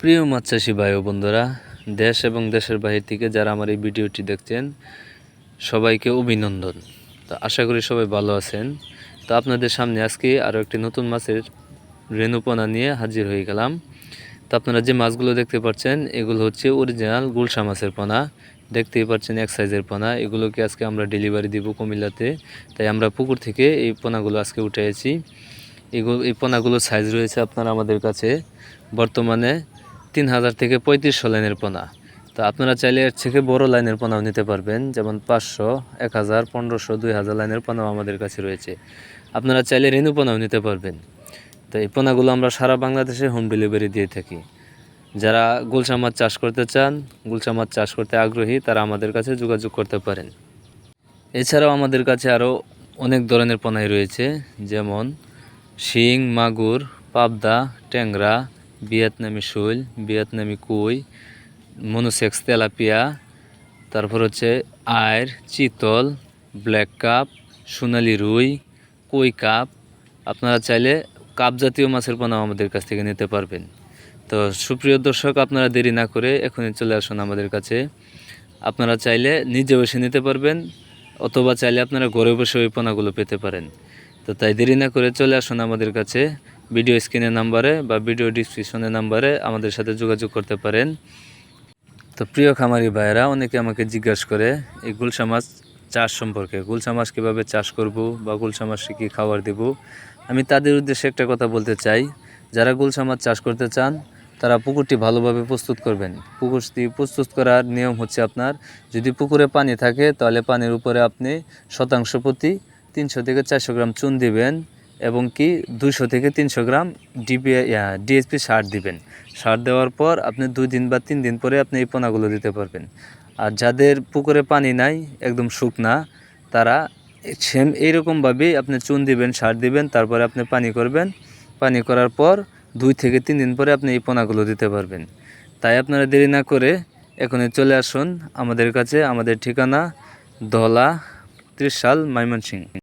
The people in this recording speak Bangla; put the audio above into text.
প্রিয় মাছ চাষি ভাই ও বন্ধুরা, দেশ এবং দেশের বাহির থেকে যারা আমার এই ভিডিওটি দেখছেন, সবাইকে অভিনন্দন। তো আশা করি সবাই ভালো আছেন। তো আপনাদের সামনে আজকে আরও একটি নতুন মাছের রেণুপনা নিয়ে হাজির হয়ে গেলাম। তো আপনারা যে মাছগুলো দেখতে পাচ্ছেন, এগুলো হচ্ছে অরিজিনাল গুলশা মাছের পোনা। দেখতেই পাচ্ছেন এক সাইজের পোনা। এগুলোকে আজকে আমরা ডেলিভারি দিব কুমিল্লাতে। তাই আমরা পুকুর থেকে এই পোনাগুলো আজকে উঠেছি এগুলো এই পোনাগুলোর সাইজ রয়েছে আপনার আমাদের কাছে বর্তমানে তিন হাজার থেকে পঁয়ত্রিশশো লাইনের পোনা। তো আপনারা চাইলে এর থেকে বড় লাইনের পোনাও নিতে পারবেন, যেমন পাঁচশো এক হাজার পনেরোশো দুই হাজার লাইনের পোনাও আমাদের কাছে রয়েছে। আপনারা চাইলে রেণু পোনাও নিতে পারবেন। তো এই পোনাগুলো আমরা সারা বাংলাদেশে হোম ডেলিভারি দিয়ে থাকি। যারা গুলশা মাছ চাষ করতে চান গুলশা মাছ চাষ করতে আগ্রহী, তারা আমাদের কাছে যোগাযোগ করতে পারেন। এছাড়াও আমাদের কাছে আরও অনেক ধরনের পোনাই রয়েছে, যেমন শিং, মাগুর, পাবদা, ট্যাংরা ভিয়েতনামি শৈল, ভিয়েতনামি কুই, মনোসেক্স তেলাপিয়া, তারপর হচ্ছে আয়ের, চিতল, ব্ল্যাক কাপ, সোনালি রুই, কই কাপ। আপনারা চাইলে কাপ জাতীয় মাছের পোনাও আমাদের কাছ থেকে নিতে পারবেন। তো সুপ্রিয় দর্শক, আপনারা দেরি না করে এখনই চলে আসুন আমাদের কাছে। আপনারা চাইলে নিজে বসে নিতে পারবেন, অথবা চাইলে আপনারা ঘরে বসে ওই পোনাগুলো পেতে পারেন। তো তাই দেরি না করে চলে আসুন আমাদের কাছে। ভিডিও স্ক্রিনের নাম্বারে বা ভিডিও ডিসক্রিপশনের নাম্বারে আমাদের সাথে যোগাযোগ করতে পারেন। তো প্রিয় খামারি ভাইয়েরা, অনেকে আমাকে জিজ্ঞাসা করে, এই গুলশা মাছ চাষ সম্পর্কে? গুলশা মাছ কীভাবে চাষ করব বা গুলশা মাছকে কী খাবার দেব? আমি তাদের উদ্দেশ্যে একটা কথা বলতে চাই। যারা গুলশা মাছ চাষ করতে চান, তারা পুকুরটি ভালোভাবে প্রস্তুত করবেন। পুকুরটি প্রস্তুত করার নিয়ম হচ্ছে আপনার, যদি পুকুরে পানি থাকে, তাহলে পানির উপরে আপনি শতাংশ প্রতি তিনশো থেকে চারশো গ্রাম চুন দিবেন। এবং কি দুশো থেকে তিনশো গ্রাম ডিপি ডিএসপি সার দিবেন। সার দেওয়ার পর আপনি দুই দিন বা তিন দিন পরে আপনি এই পোনাগুলো দিতে পারবেন। আর যাদের পুকুরে পানি নাই, একদম শুকনা, তারা সেম এইরকমভাবেই আপনি চুন দিবেন, সার দিবেন, তারপরে আপনি পানি করবেন। পানি করার পর দুই থেকে তিন দিন পরে আপনি এই পোনাগুলো দিতে পারবেন। তাই আপনারা দেরি না করে এখনই চলে আসুন আমাদের কাছে, আমাদের ঠিকানা, ধলা ত্রিশ সাল ময়মনসিংহ।